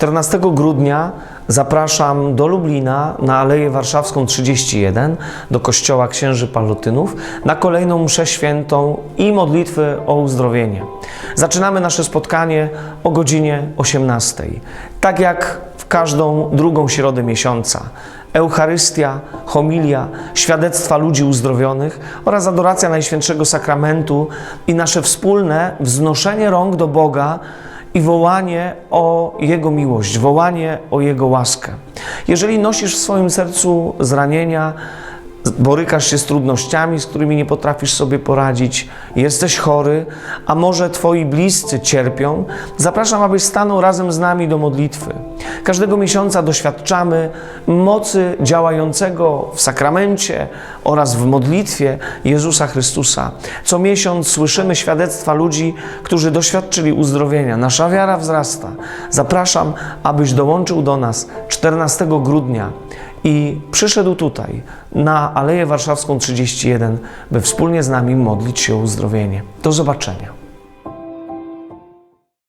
14 grudnia zapraszam do Lublina na Aleję Warszawską 31 do Kościoła Księży Palotynów na kolejną mszę świętą i modlitwy o uzdrowienie. Zaczynamy nasze spotkanie o godzinie 18. Tak jak w każdą drugą środę miesiąca. Eucharystia, homilia, świadectwa ludzi uzdrowionych oraz adoracja Najświętszego Sakramentu i nasze wspólne wznoszenie rąk do Boga i wołanie o Jego miłość, wołanie o Jego łaskę. Jeżeli nosisz w swoim sercu zranienia, borykasz się z trudnościami, z którymi nie potrafisz sobie poradzić, jesteś chory, a może twoi bliscy cierpią, zapraszam, abyś stanął razem z nami do modlitwy. Każdego miesiąca doświadczamy mocy działającego w sakramencie oraz w modlitwie Jezusa Chrystusa. Co miesiąc słyszymy świadectwa ludzi, którzy doświadczyli uzdrowienia. Nasza wiara wzrasta. Zapraszam, abyś dołączył do nas 14 grudnia i przyszedł tutaj, na Aleję Warszawską 31, by wspólnie z nami modlić się o uzdrowienie. Do zobaczenia.